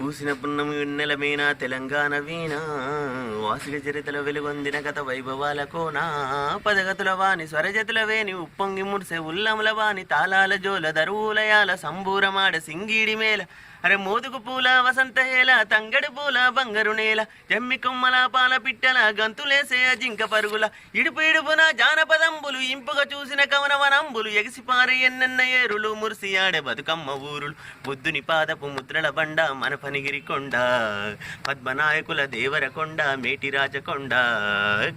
పూసిన పున్నమి వెన్నెల తెలంగాణ వీణ. వాసిక చరితల వెలుగొందిన గత వైభవాల కోనా పదగతుల వాణి స్వరజతుల వేణి ఉప్పొంగి మురిసె ఉల్లముల వాణి తాళాల జోల దరువులయాల సంబూరమాడ సింగీడి మేల అరే మోదుగు పూల వసంత హేల తంగడి పూల బంగారు నేల జమ్మి కొమ్మల పాల పిట్టల గంతులేసే జింక పరుగుల. ఇడుపు ఇడుపున జానపదంబులు ఇంపుగా చూసిన కవనవనంబులు ఎగిసిపారే ఎన్నెన్న ఏరులు మురిసి ఆడే బతుకమ్మ ఊరులు. బుద్ధుని పాదపు ముద్రల బండ మన పనిగిరి కొండ పద్మనాయకుల దేవర కొండ మేటి రాజకొండ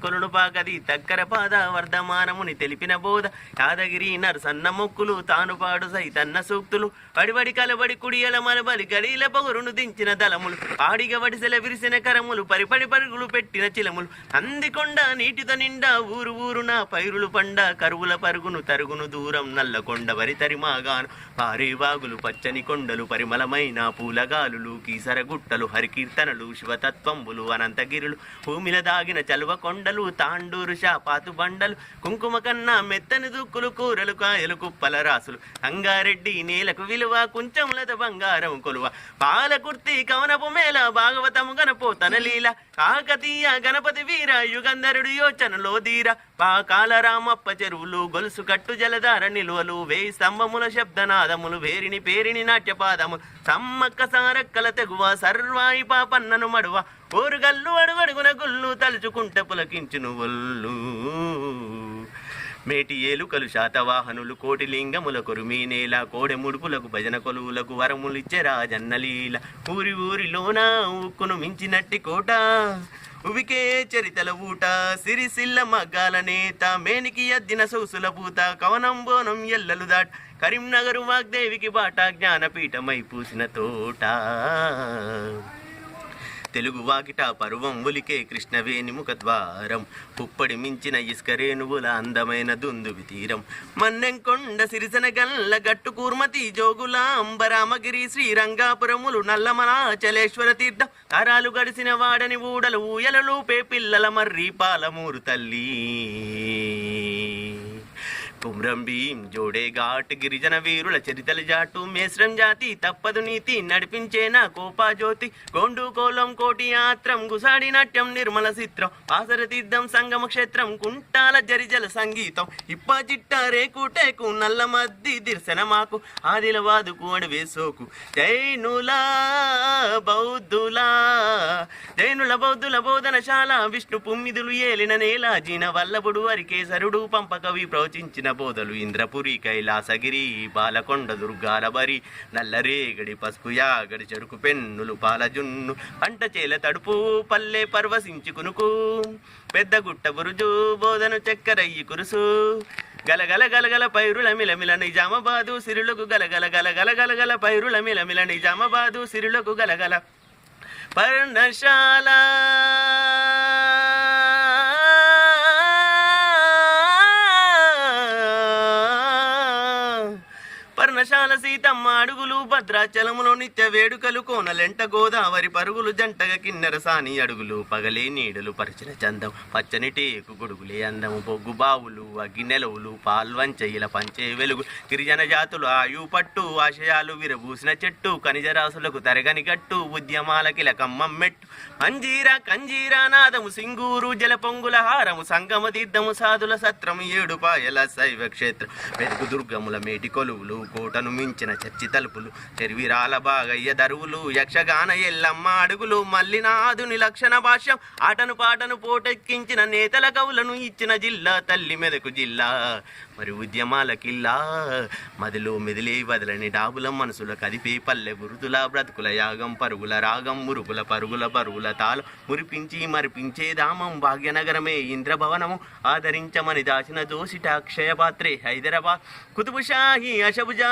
కొలుడు పాకది తక్కర పాద వర్ధమానముని తెలిపిన బోధ. యాదగిరి నరసన్న మొక్కులు తాను పాడు సైతన్న సూక్తులు. పడిబడి కలబడి కుడియల మలబడి గడిల పొగరును దించిన దళములు. పాడిగ వడిసెల విరిసిన కరములు పరిపడి పరుగులు పెట్టిన చిలములు. అందికొండ నీటితో నిండా ఊరు ఊరున పైరులు పండ కరువుల పరుగును తరుగును దూరం నల్లకొండ వరి తరిమాగాను పారే వాగులు పచ్చని కొండలు పరిమళమైన పూలగాలులు కీసరగుట్టలు హరికీర్తనలు శివతత్వంబులు అనంతగిరులు భూమిల దాగిన చలువ కొండలు తాండూరు షాపాతు బండలు కుంకుమ కన్నా మెత్తని దుక్కులు కూరలు కాయలు కుప్పల రాసులు. అంగారెడ్డి నేలకు విలువ కుంచములద బంగారం కొలువ. పాలకుర్తి కవనపు మేళ భాగవతము గణపోతన లీల. కాకతీయ గణపతి వీర యుగంధరుడు యోచనలో ధీర. పాకాల రామప్ప చెరువులు గొలుసు కట్టు జలధార నిలువలు వేయి స్తంభముల శబ్దనాదములు వేరిని పేరిని నాట్యపాదములు. సమ్మక్క సారక్కల తెగువ సర్వాయి పాపన్నను మడువ. ఊరుగల్లు అడుగడుగున గుళ్ళు తలుచుకుంటే పులకించును ఒళ్ళు. మేటి ఏలుకలు శాతవాహనులు కోటి లింగముల కొరుమీ నేల కోడె ముడుపులకు భజన కొలువులకు వరములిచ్చే రాజన్నలీల ఊరి ఊరిలోన ఉక్కును మించినట్టి కోట ఉవికే చరితల ఊట సిరిసిల్ల మగ్గాల నేత మేనికి అద్దిన సౌసుల పూత కవనం బోనం ఎల్లలు దాట. కరీంనగరు వాగ్దేవికి బాట జ్ఞానపీఠమై పూసిన తోట. తెలుగు వాకిట పర్వం ఉలికే కృష్ణవేణి ముఖద్వారం. పుప్పడి మించిన ఇసుక రేణువుల అందమైన దుందువి తీరం. మన్నెంకొండ సిరిసన గల్ల గట్టు కూర్మతి జోగుల అంబరామగిరి శ్రీరంగాపురములు నల్లమలాచలేశ్వర తీర్థం. తరాలు గడిసిన వాడని ఊడలు ఊయలలు పే పిల్లల మర్రి పాలమూరు తల్లి. కుమ్రంభీం జోడే ఘాట్ గిరిజన వీరుల చరితల జాటు. మేశ్రం జాతి తప్పదు నీతి నడిపించే నా కోపా జ్యోతి గోండు కోలం కోటి ఆత్రం గుసాడి నాట్యం నిర్మల చిత్రం. ఆసరతీర్థం సంగమ క్షేత్రం కుంటాల జరిజల సంగీతం. ఇప్ప చిట్ట రేకుటేకు నల్ల మద్ది దిర్శన మాకు. ఆదిలవాదుకు అడవే సోకు. జైనులా బౌద్ధులా జైనుల బౌద్ధుల బోధనశాల. విష్ణు పుమ్మిదులు ఏలిన నేల జీన వల్లభుడు అరికేసరుడు పంపకవి ప్రవచించిన బోధలు ఇంద్రపురి కైలాసగిరి బాలకొండ దుర్గాల బరి నల్లరేగడి పసుపు యాగడి చెరుకు పెన్నులు పాలజున్ను పంట చేల తడుపు పల్లె పర్వశించి కునుకు పెద్ద గుట్ట బురుజు బోధను చక్కరయ్యి కురుసు. గలగల గలగల పైరుల మిలమిల నిజామాబాదు సిరులకు గలగల గలగల గలగల పైరుల మిలమిల నిజామాబాదు సిరులకు గలగల పర్ణశాల. పర్ణశాల సీతమ్మ అడుగులు భద్రాచలములో నిత్య వేడుకలు కోనలెంట గోదావరి పరుగులు జంటగా కిన్నెర సాని అడుగులు పగలే నీడలు పరిచిన చందం పచ్చని టేకు గొడుగులే అందము బొగ్గు బావులు అగ్గి నెలవులు పాల్వంచయ్యల పంచే వెలుగు గిరిజన జాతులు ఆయు పట్టు ఆశయాలు విరబూసిన చెట్టు ఖనిజరాశులకు తరగని గట్టు ఉద్యమాల కమ్మం మెట్టు అంజీర కంజీరా నాదము సింగూరు జల పొంగుల హారము సంగమ తీర్థము సాధుల సత్రము ఏడుపాయల శైవ క్షేత్రం వెలుగు దుర్గముల మేటి కొలువులు నూటను మించిన చర్చి తలుపులు చెరివిరాల బాగయ్య దరువులు యక్షగాన ఎల్లమ్మ అడుగులు మల్లినాదుని లక్షణ భాష్యం ఆటను పాటను పోటెక్కించిన నేతల కవులను ఇచ్చిన జిల్లా తల్లి మెదకు జిల్లా మరి ఉద్యమాల కిల్లా మదిలో మెదిలే వదలని డాబుల మనసుల కదిపే పల్లె గురుతుల బ్రతుకుల యాగం పరుగుల రాగం మురుగుల పరుగుల పరుగుల తాళం మురిపించి మరిపించే దామం భాగ్యనగరమే ఇంద్రభవనము ఆదరించమని దాచిన దోషిట అక్షయ పాత్రే హైదరాబాద్. కుతుబుషాహి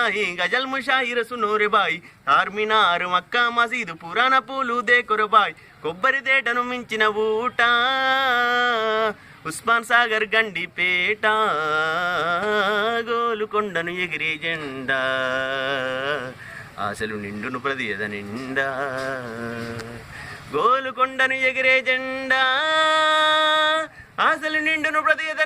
అషబుజాహి గజల్ ముషాహి రసునోరెబాయి ఆర్మినారు మక్కా మసీదు పురాణ పూలు దేకురబాయ్ కొబ్బరి తేటను మించిన ఊట ఉస్మాన్ సాగర్ గండిపేట గోలుకొండను ఎగిరే జెండా ఆశలు నిండును ప్రదియద నిండా గోలుకొండను ఎగిరే జెండా ఆశలు నిండును ప్రదియద